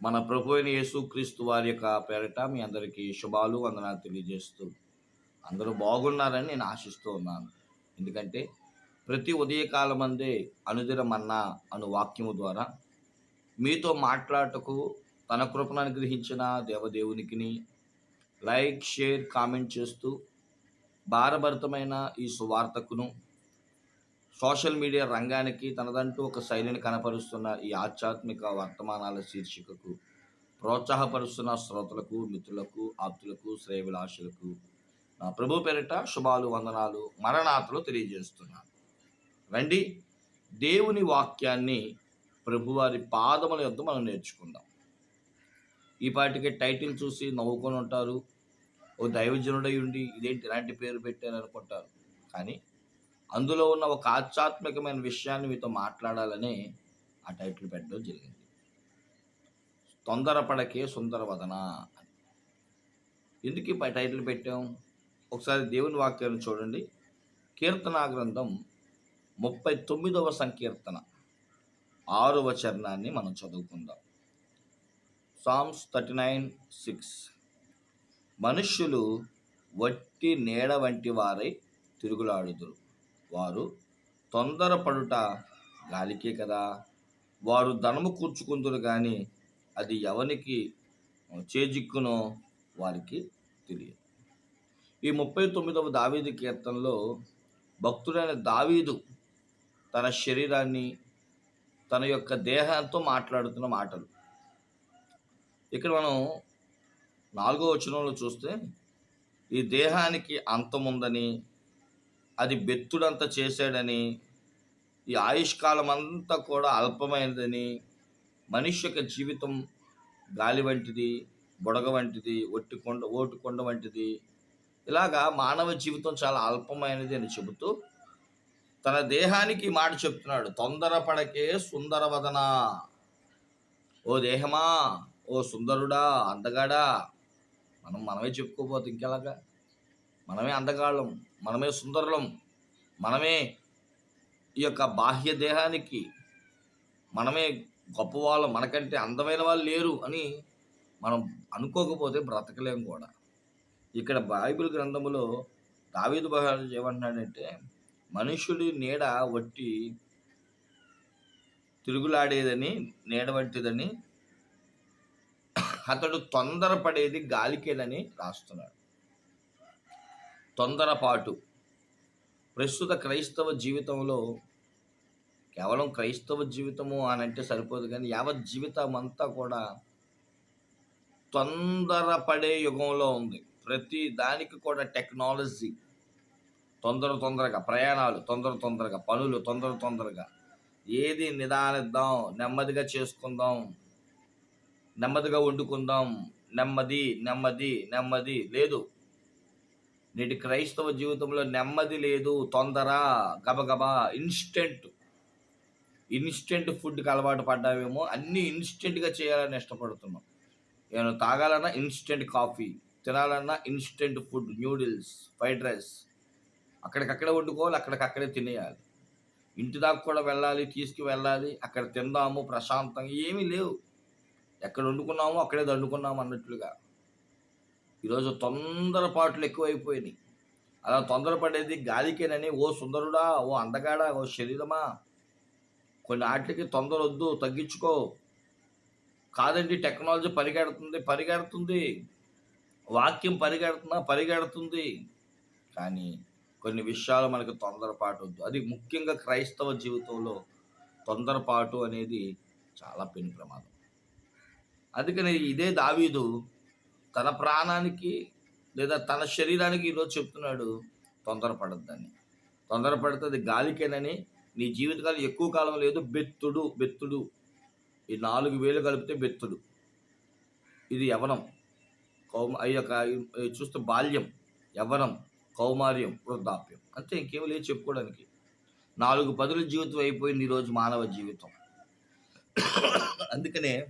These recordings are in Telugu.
మన ప్రభు అయిన యేసుక్రీస్తు వారి యొక్క పేరిట మీ అందరికీ శుభాలు వందనాలు తెలియజేస్తూ అందరూ బాగున్నారని నేను ఆశిస్తూ ఉన్నాను. ఎందుకంటే ప్రతి ఉదయకాలం అందే అనుదిన మన్నా అను వాక్యము ద్వారా మీతో మాట్లాడటకు తన కృపను అనుగ్రహించిన దేవదేవునికిని లైక్ షేర్ కామెంట్ చేస్తూ భారభరితమైన ఈ సువార్తకును సోషల్ మీడియా రంగానికి తనదంటూ ఒక శైలిని కనపరుస్తున్న ఈ ఆధ్యాత్మిక వర్తమానాల శీర్షికకు ప్రోత్సాహపరుస్తున్న శ్రోతలకు మిత్రులకు ఆప్తులకు శ్రేయవిలాషులకు నా ప్రభు పేరిట శుభాలు వందనాలు మరణాతలు తెలియజేస్తున్నాను. రండి దేవుని వాక్యాన్ని ప్రభువారి పాదముల యొద్ద మనం నేర్చుకుందాం. ఈ పాటికి టైటిల్ చూసి నవ్వుకొని ఉంటారు. ఓ దైవజనుడై ఉండి ఇదేంటి ఇలాంటి పేరు పెట్టారనుకుంటారు. కానీ అందులో ఉన్న ఒక ఆధ్యాత్మికమైన విషయాన్ని మీతో మాట్లాడాలని ఆ టైటిల్ పెట్టడం జరిగింది. తొందరపడకే సుందరవదన అని. ఎందుకు ఈ టైటిల్ పెట్టాం? ఒకసారి దేవుని వాక్యాన్ని చూడండి. కీర్తనా గ్రంథం ముప్పై తొమ్మిదవ సంకీర్తన ఆరవ చరణాన్ని మనం చదువుకుందాం. సామ్స్ థర్టీ నైన్ సిక్స్ మనుష్యులు వట్టి నీడ వంటి వారై తిరుగులాడుదురు. వారు తొందరపడుట గాలికే కదా. వారు ధనము కూర్చుకుందరు కానీ అది ఎవనికి చేజిక్కునో వారికి తెలియదు. ఈ ముప్పై తొమ్మిదవ దావీదు కీర్తనలో భక్తుడైన దావీదు తన శరీరాన్ని తన యొక్క దేహంతో మాట్లాడుతున్న మాటలు. ఇక్కడ మనం నాలుగో వచనంలో చూస్తే ఈ దేహానికి అంతముందని అది బెత్తుడంత చేశాడని ఈ ఆయుష్కాలం అంతా కూడా అల్పమైనదని మనిషి యొక్క జీవితం గాలి వంటిది బుడగ వంటిది ఒట్టి కొండ ఓటు కొండ వంటిది. ఇలాగా మానవ జీవితం చాలా అల్పమైనది అని చెబుతూ తన దేహానికి మాట చెప్తున్నాడు. తొందరపడకే సుందరవదన. ఓ దేహమా ఓ సుందరుడా అందగాడా మనం మనమే చెప్పుకోపోతే ఇంకెలాగా? మనమే అందగాళ్ళం మనమే సుందరులం మనమే ఈ యొక్క బాహ్య దేహానికి మనమే గొప్పవాళ్ళం మనకంటే అందమైన వాళ్ళు లేరు అని మనం అనుకోకపోతే బ్రతకలేం కూడా. ఇక్కడ బైబిల్ గ్రంథములో దావీదు బహారు ఏమంటున్నాడంటే మనుషుడి నీడ వట్టి తిరుగులాడేదని నీడ వంటిదని అతడు తొందరపడేది గాలికేనని రాస్తున్నాడు. తొందరపాటు. ప్రస్తుత క్రైస్తవ జీవితంలో కేవలం క్రైస్తవ జీవితము అని అంటే సరిపోదు కానీ యావత్ జీవితం అంతా కూడా తొందరపడే యుగంలో ఉంది. ప్రతి దానికి కూడా టెక్నాలజీ తొందర తొందరగా ప్రయాణాలు తొందర తొందరగా పనులు తొందర తొందరగా ఏది నిదానిద్దాం నెమ్మదిగా చేసుకుందాం నెమ్మదిగా వండుకుందాం నెమ్మది నెమ్మది నెమ్మది లేదు. నేటి క్రైస్తవ జీవితంలో నెమ్మది లేదు తొందర గబగబా ఇన్స్టెంట్ ఇన్స్టెంట్ ఫుడ్కి అలవాటు పడ్డామేమో అన్నీ ఇన్స్టెంట్గా చేయాలని ఇష్టపడుతున్నాం. నేను తాగాలన్నా ఇన్స్టెంట్ కాఫీ తినాలన్నా instant food noodles fried rice అక్కడికక్కడే వండుకోవాలి అక్కడికక్కడే తినేయాలి. ఇంటి దాకా కూడా వెళ్ళాలి తీసుకువెళ్ళాలి అక్కడ తిందాము ప్రశాంతంగా ఏమీ లేవు. ఎక్కడ వండుకున్నామో అక్కడే దండుకున్నాము అన్నట్లుగా. ఈరోజు తొందరపాట్లు ఎక్కువైపోయినాయి. అలా తొందరపడేది గాలికేనని ఓ సుందరుడా ఓ అందగాడా ఓ శరీరమా? కొన్ని ఆటలకి తొందర వద్దు తగ్గించుకో. కాదండి టెక్నాలజీ పరిగెడుతుంది పరిగెడుతుంది. వాక్యం పరిగెడుతున్నా పరిగెడుతుంది. కానీ కొన్ని విషయాలు మనకు తొందరపాటు వద్దు అది ముఖ్యంగా క్రైస్తవ జీవితంలో తొందరపాటు అనేది చాలా పెను ప్రమాదం. అందుకని ఇదే దావీదు తన ప్రాణానికి లేదా తన శరీరానికి ఈరోజు చెప్తున్నాడు తొందరపడద్దని. తొందరపడితే అది గాలికేనని నీ జీవితకాలం ఎక్కువ కాలం లేదు బెత్తుడు బెత్తుడు. ఈ నాలుగు వేలు కలిపితే బెత్తుడు. ఇది యవనం. కౌమ ఈ యొక్క చూస్తే బాల్యం యవనం కౌమార్యం వృద్ధాప్యం. అంతే ఇంకేం లేదు చెప్పుకోవడానికి. నాలుగు పదుల జీవితం అయిపోయింది ఈరోజు మానవ జీవితం. అందుకనే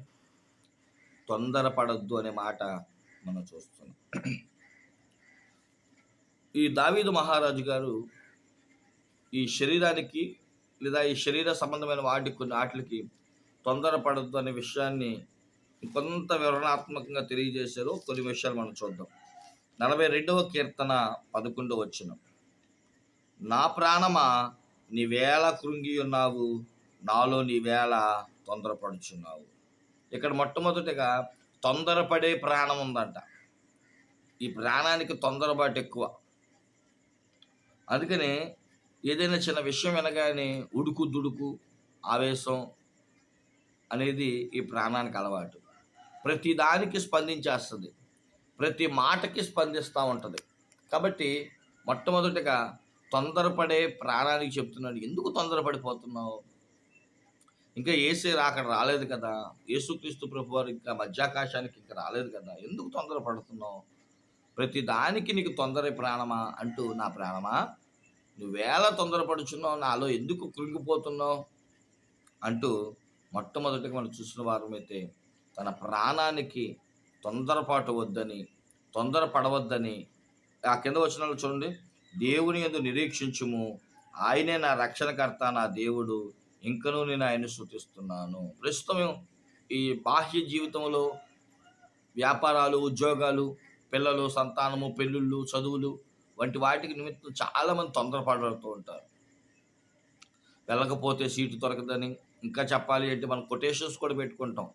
తొందరపడద్దు అనే మాట మనం చూస్తున్నాం. ఈ దావీదు మహారాజు గారు ఈ శరీరానికి లేదా ఈ శరీర సంబంధమైన వాటి కొన్ని ఆటలకి తొందరపడద్దు అనే విషయాన్ని కొంత వివరణాత్మకంగా తెలియజేశారు. కొన్ని విషయాలు మనం చూద్దాం. నలభై రెండవ కీర్తన పదకొండవ వచ్చిన నా ప్రాణమా నీ వేళ కృంగి ఉన్నావు నాలో నీ వేళ తొందరపడుచున్నావు. ఇక్కడ మొట్టమొదటిగా తొందరపడే ప్రాణం ఉందంట. ఈ ప్రాణానికి తొందరపాటు ఎక్కువ. అందుకని ఏదైనా చిన్న విషయం వినగానే ఉడుకు దుడుకు ఆవేశం అనేది ఈ ప్రాణానికి అలవాటు. ప్రతి దానికి స్పందించేస్తుంది. ప్రతి మాటకి స్పందిస్తూ ఉంటుంది. కాబట్టి మొట్టమొదటిగా తొందరపడే ప్రాణానికి చెప్తున్నాడు. ఎందుకు తొందరపడిపోతున్నావు? ఇంకా ఏసే అక్కడ రాలేదు కదా. యేసుక్రీస్తు ప్రభు వారు ఇంకా మధ్యాకాశానికి ఇంకా రాలేదు కదా. ఎందుకు తొందర పడుతున్నావు? ప్రతి దానికి నీకు తొందర ప్రాణమా? అంటూ నా ప్రాణమా? నువ్వేళ తొందరపడుచున్నావు నాలో ఎందుకు కృంగిపోతున్నావు? అంటూ మొట్టమొదటిగా మనం చూసిన వారమైతే తన ప్రాణానికి తొందరపాటు వద్దని తొందర పడవద్దని ఆ కింద వచ్చిన చూడండి. దేవుని ఎందు నిరీక్షించుము. ఆయనే నా రక్షణకర్త నా దేవుడు. ఇంకనూ నేను ఆయన శృతిస్తున్నాను ప్రస్తుతం ఈ బాహ్య జీవితంలో వ్యాపారాలు ఉద్యోగాలు పిల్లలు సంతానము పెళ్ళిళ్ళు చదువులు వంటి వాటికి నిమిత్తం చాలామంది తొందరపడుతూ ఉంటారు. వెళ్ళకపోతే సీటు దొరకదని ఇంకా చెప్పాలి అంటే మనం కొటేషన్స్ కూడా పెట్టుకుంటాం.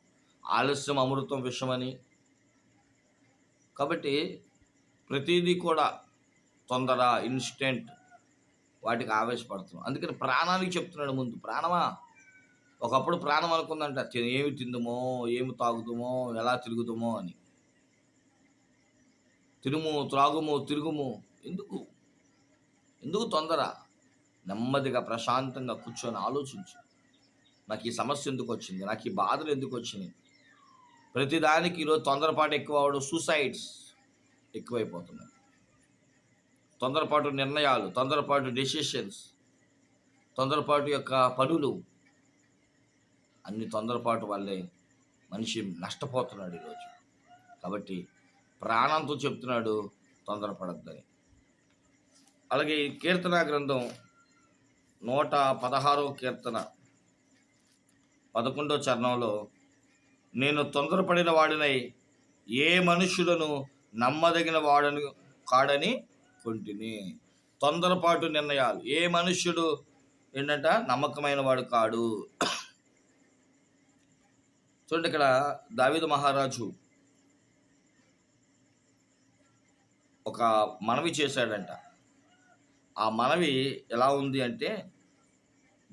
ఆలస్యం అమృతం విషమని. కాబట్టి ప్రతిదీ కూడా తొందర ఇన్స్టెంట్ వాటికి ఆవేశపడుతున్నాం. అందుకని ప్రాణానికి చెప్తున్నాడు ముందు. ప్రాణమా? ఒకప్పుడు ప్రాణం అనుకుందంట "తి- ఏమి తిందుమో ఏమి తాగుతామో ఎలా తిరుగుతామో అని. తిరుము త్రాగుము తిరుగుము ఎందుకు? ఎందుకు తొందర? నెమ్మదిగా ప్రశాంతంగా కూర్చొని ఆలోచించు. నాకు ఈ సమస్య ఎందుకు వచ్చింది? నాకు ఈ బాధలు ఎందుకు వచ్చినాయి? ప్రతిదానికి ఈరోజు తొందరపాటు ఎక్కువ అవడం సూసైడ్స్ ఎక్కువైపోతున్నాయి. తొందరపాటు నిర్ణయాలు తొందరపాటు డెసిషన్స్ తొందరపాటు యొక్క పనులు. అన్ని తొందరపాటు వల్లే మనిషి నష్టపోతున్నాడు ఈరోజు. కాబట్టి ప్రాణంతో చెప్తున్నాడు తొందరపడద్దని. అలాగే కీర్తన గ్రంథం నూట పదహారో కీర్తన పదకొండో చరణంలో నేను తొందరపడిన వాడినై ఏ మనుషులను నమ్మదగిన వాడని కాడని కొంటిని తొందరపాటు నిర్ణయాలు. ఏ మనుష్యుడు ఏంటంట? నమ్మకమైన వాడు కాడు. చూడండి ఇక్కడ దావిద మహారాజు ఒక మనవి చేశాడంట. ఆ మనవి ఎలా ఉంది అంటే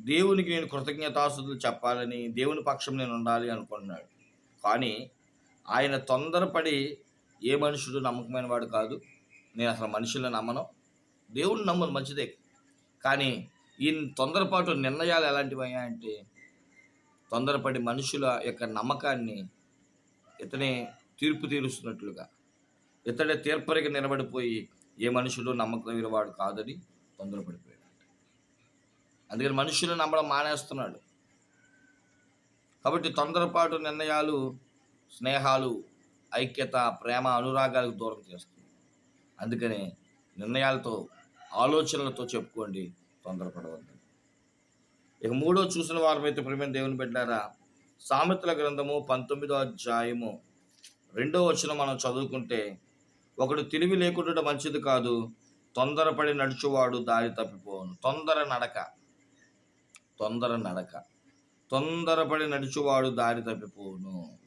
దేవునికి నేను కృతజ్ఞతాసులు చెప్పాలని దేవుని పక్షం నేను ఉండాలి అనుకున్నాడు. కానీ ఆయన తొందరపడి ఏ మనుషుడు నమ్మకమైన వాడు కాదు నేను అసలు మనుషులను నమ్మను. దేవుడిని నమ్మను మంచిదే. కానీ ఈ తొందరపాటు నిర్ణయాలు ఎలాంటివి అంటే తొందరపడి మనుషుల యొక్క నమ్మకాన్ని ఇతనే తీర్పు తీరుస్తున్నట్లుగా. ఇతడే తీర్పరికి నిలబడిపోయి ఏ మనుషులు నమ్మకం వాడు కాదని తొందరపడిపోయాడు. అందుకని మనుషులు నమ్మడం మానేస్తున్నాడు. కాబట్టి తొందరపాటు నిర్ణయాలు స్నేహాలు ఐక్యత ప్రేమ అనురాగాలకు దూరం చేస్తుంది. అందుకని నిర్ణయాలతో ఆలోచనలతో చెప్పుకోండి తొందరపడవద్దు. ఇక మూడో చూసిన వారమైతే ప్రేమ దేవుని పెట్టారా సామెతల గ్రంథము పంతొమ్మిదో అధ్యాయము రెండో వచ్చిన మనం చదువుకుంటే ఒకడు తెలివి లేకుండా మంచిది కాదు తొందరపడి నడుచువాడు దారి తప్పిపోను తొందర నడక. తొందర నడక. తొందరపడి నడుచువాడు దారి తప్పిపోను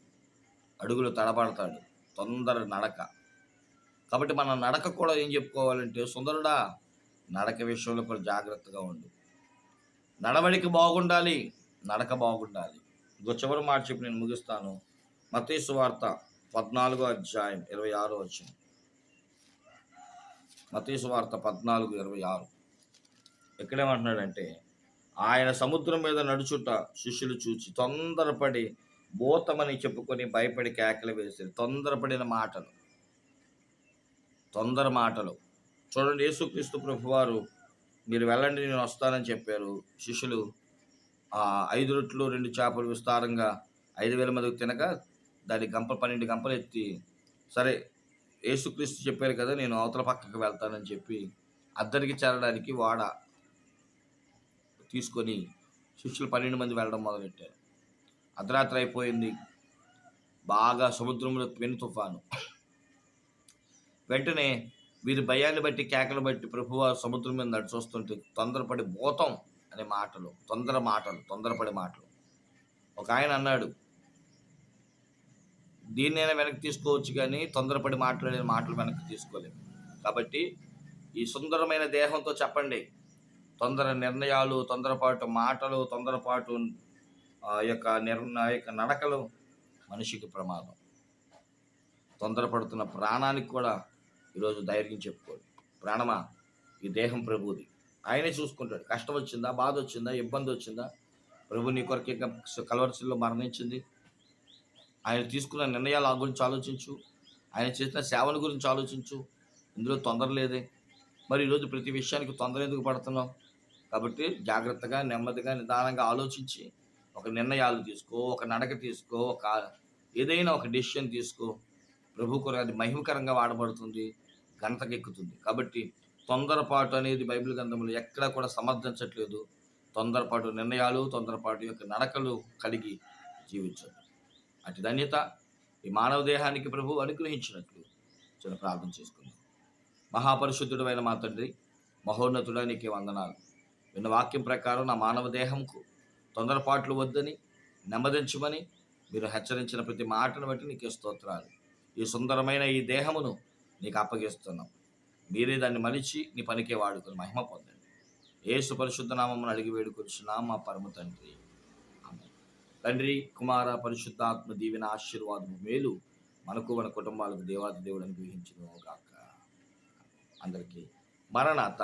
అడుగులు తడబడతాడు. తొందర నడక. కాబట్టి మన నడక కూడా ఏం చెప్పుకోవాలంటే సుందరుడా నడక విషయంలో కూడా జాగ్రత్తగా ఉండు. నడవడిక బాగుండాలి నడక బాగుండాలి. ఇంకో చివరి మాట చెప్పి నేను ముగిస్తాను. మతేసు వార్త పద్నాలుగో అధ్యాయం ఇరవై ఆరు వచ్చింది మతేసు వార్త పద్నాలుగు ఇరవై ఆరు. ఎక్కడేమంటున్నాడంటే ఆయన సముద్రం మీద నడుచుట శిష్యులు చూచి తొందరపడి భూతమని చెప్పుకొని భయపడి కేకలు వేసారు తొందరపడిన మాటలు. తొందర మాటలు. చూడండి యేసుక్రీస్తు ప్రభువారు మీరు వెళ్ళండి నేను వస్తానని చెప్పారు. శిష్యులు ఆ ఐదు రొట్లు రెండు చేపలు విస్తారంగా ఐదు వేల మందికి తినక దాని గంపలు పన్నెండు గంపలు ఎత్తి సరే యేసుక్రీస్తు చెప్పారు కదా నేను అవతల పక్కకు వెళ్తానని చెప్పి అద్దరికి చేరడానికి వాడ తీసుకొని శిష్యులు పన్నెండు మంది వెళ్ళడం మొదలెట్టారు. అర్ధరాత్రి అయిపోయింది. బాగా సముద్రంలో పెను తుఫాను. వెంటనే వీరి భయాన్ని బట్టి కేకలు బట్టి ప్రభువ సముద్రం మీద నడిచొస్తుంటే తొందరపడి భూతం అనే మాటలు తొందర మాటలు తొందరపడి మాటలు. ఒక ఆయన అన్నాడు దీన్నైనా వెనక్కి తీసుకోవచ్చు కానీ తొందరపడి మాట్లాడే మాటలు వెనక్కి తీసుకోలేము కాబట్టి ఈ సుందరమైన దేహంతో చెప్పండి. తొందర నిర్ణయాలు తొందరపాటు మాటలు తొందరపాటు ఆ యొక్క నిర్ణయ యొక్క నడకలు మనిషికి ప్రమాదం. తొందరపడుతున్న ప్రాణానికి కూడా ఈరోజు ధైర్యం చెప్పుకోండి. ప్రాణమా? ఈ దేహం ప్రభుది. ఆయనే చూసుకుంటాడు. కష్టం వచ్చిందా? బాధ వచ్చిందా? ఇబ్బంది వచ్చిందా? ప్రభు నీ కొరకే కలవరసిలో మరణించింది. ఆయన తీసుకున్న నిర్ణయాల గురించి ఆలోచించు. ఆయన చేసిన సేవల గురించి ఆలోచించు. ఇందులో తొందర లేదే. మరి ఈరోజు ప్రతి విషయానికి తొందర ఎందుకు పడుతున్నాం కాబట్టి జాగ్రత్తగా నెమ్మదిగా నిదానంగా ఆలోచించి ఒక నిర్ణయాలు తీసుకో ఒక నడక తీసుకో ఒక ఏదైనా ఒక డెసిషన్ తీసుకో. ప్రభు కొరకు అది మహిమకరంగా వాడబడుతుంది. గంటకెక్కుతుంది కాబట్టి తొందరపాటు అనేది బైబిల్ గ్రంథంలో ఎక్కడా కూడా సమర్థించట్లేదు. తొందరపాటు నిర్ణయాలు తొందరపాటు యొక్క నడకలు కలిగి జీవించదు అటు ధన్యత ఈ మానవ దేహానికి ప్రభు అనుగ్రహించినట్లు చిన్న ప్రార్థన చేసుకుందాం. మహాపరిశుద్ధుడమైన మా తండ్రి మహోన్నతుడా నీకే వందనాలు. విన్న వాక్యం ప్రకారం నా మానవ దేహంకు తొందరపాట్లు వద్దని నెమ్మదించమని మీరు హెచ్చరించిన ప్రతి మాటను బట్టి నీకే స్తోత్రాలు. ఈ సుందరమైన ఈ దేహమును నీకు అప్పగిస్తున్నాం. మీరే దాన్ని మలిచి నీ పనికే వాడుకొని మహిమ పొందండి. ఏసు పరిశుద్ధ నామమును అడిగి వేడుకొచ్చున్నా మా పరమ తండ్రి. తండ్రి కుమార పరిశుద్ధాత్మ దీవెన ఆశీర్వాదము మేలు మనకు మన కుటుంబాలకు దేవాది దేవుడు అనుగ్రహించిన గాక. అందరికీ మరణాత.